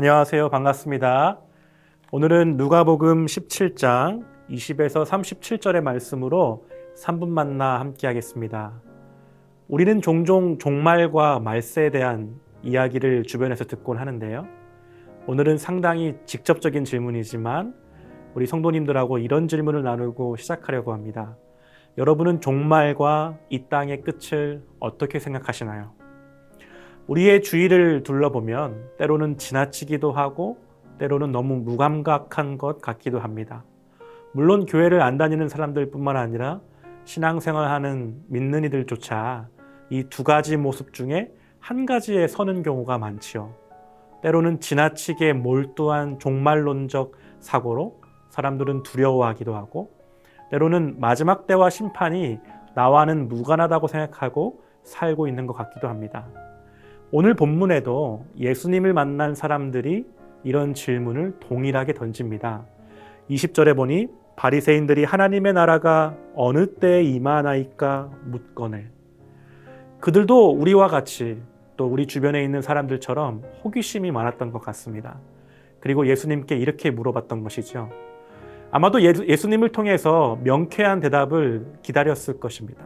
안녕하세요. 반갑습니다. 오늘은 누가복음 17장 20에서 37절의 말씀으로 3분 만나 함께 하겠습니다. 우리는 종종 종말과 말세에 대한 이야기를 주변에서 듣곤 하는데요. 오늘은 상당히 직접적인 질문이지만 우리 성도님들하고 이런 질문을 나누고 시작하려고 합니다. 여러분은 종말과 이 땅의 끝을 어떻게 생각하시나요? 우리의 주위를 둘러보면 때로는 지나치기도 하고 때로는 너무 무감각한 것 같기도 합니다. 물론 교회를 안 다니는 사람들 뿐만 아니라 신앙생활하는 믿는 이들조차 이 두 가지 모습 중에 한 가지에 서는 경우가 많지요. 때로는 지나치게 몰두한 종말론적 사고로 사람들은 두려워하기도 하고 때로는 마지막 때와 심판이 나와는 무관하다고 생각하고 살고 있는 것 같기도 합니다. 오늘 본문에도 예수님을 만난 사람들이 이런 질문을 동일하게 던집니다. 20절에 보니 바리새인들이 하나님의 나라가 어느 때에 임하나이까 묻거늘. 그들도 우리와 같이 또 우리 주변에 있는 사람들처럼 호기심이 많았던 것 같습니다. 그리고 예수님께 이렇게 물어봤던 것이죠. 아마도 예수님을 통해서 명쾌한 대답을 기다렸을 것입니다.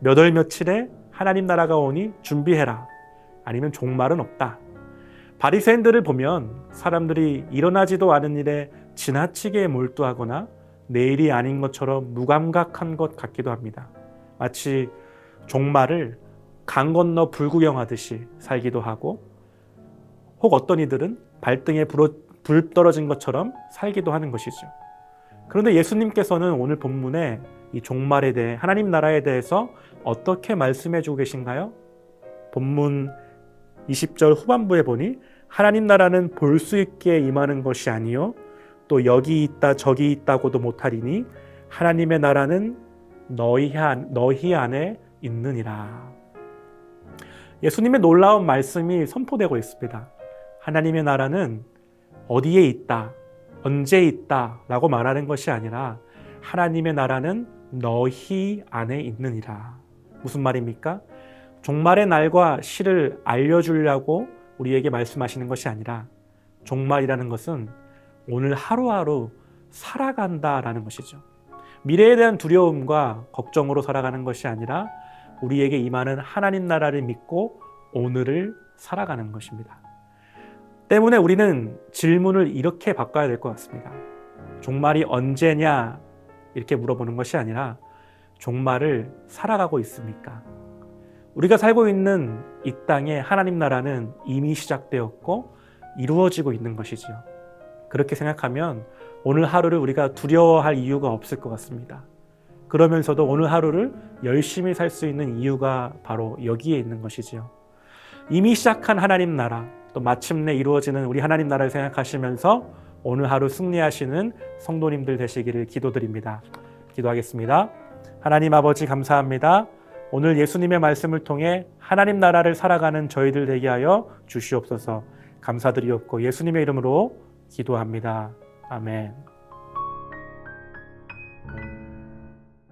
몇월 며칠에 하나님 나라가 오니 준비해라. 아니면 종말은 없다. 바리새인들을 보면 사람들이 일어나지도 않은 일에 지나치게 몰두하거나 내일이 아닌 것처럼 무감각한 것 같기도 합니다. 마치 종말을 강 건너 불구경하듯이 살기도 하고 혹 어떤 이들은 발등에 불 떨어진 것처럼 살기도 하는 것이죠. 그런데 예수님께서는 오늘 본문에 이 종말에 대해 하나님 나라에 대해서 어떻게 말씀해 주고 계신가요? 본문 20절 후반부에 보니 하나님 나라는 볼 수 있게 임하는 것이 아니요 또 여기 있다 저기 있다고도 못하리니 하나님의 나라는 너희 안 너희 안에 있느니라. 예수님의 놀라운 말씀이 선포되고 있습니다. 하나님의 나라는 어디에 있다, 언제 있다 라고 말하는 것이 아니라 하나님의 나라는 너희 안에 있느니라. 무슨 말입니까? 종말의 날과 시를 알려주려고 우리에게 말씀하시는 것이 아니라 종말이라는 것은 오늘 하루하루 살아간다라는 것이죠. 미래에 대한 두려움과 걱정으로 살아가는 것이 아니라 우리에게 임하는 하나님 나라를 믿고 오늘을 살아가는 것입니다. 때문에 우리는 질문을 이렇게 바꿔야 될 것 같습니다. 종말이 언제냐? 이렇게 물어보는 것이 아니라 종말을 살아가고 있습니까? 우리가 살고 있는 이 땅에 하나님 나라는 이미 시작되었고 이루어지고 있는 것이지요. 그렇게 생각하면 오늘 하루를 우리가 두려워할 이유가 없을 것 같습니다. 그러면서도 오늘 하루를 열심히 살 수 있는 이유가 바로 여기에 있는 것이지요. 이미 시작한 하나님 나라, 또 마침내 이루어지는 우리 하나님 나라를 생각하시면서 오늘 하루 승리하시는 성도님들 되시기를 기도드립니다. 기도하겠습니다. 하나님 아버지 감사합니다. 오늘 예수님의 말씀을 통해 하나님 나라를 살아가는 저희들 되게 하여 주시옵소서 감사드리옵고 예수님의 이름으로 기도합니다. 아멘.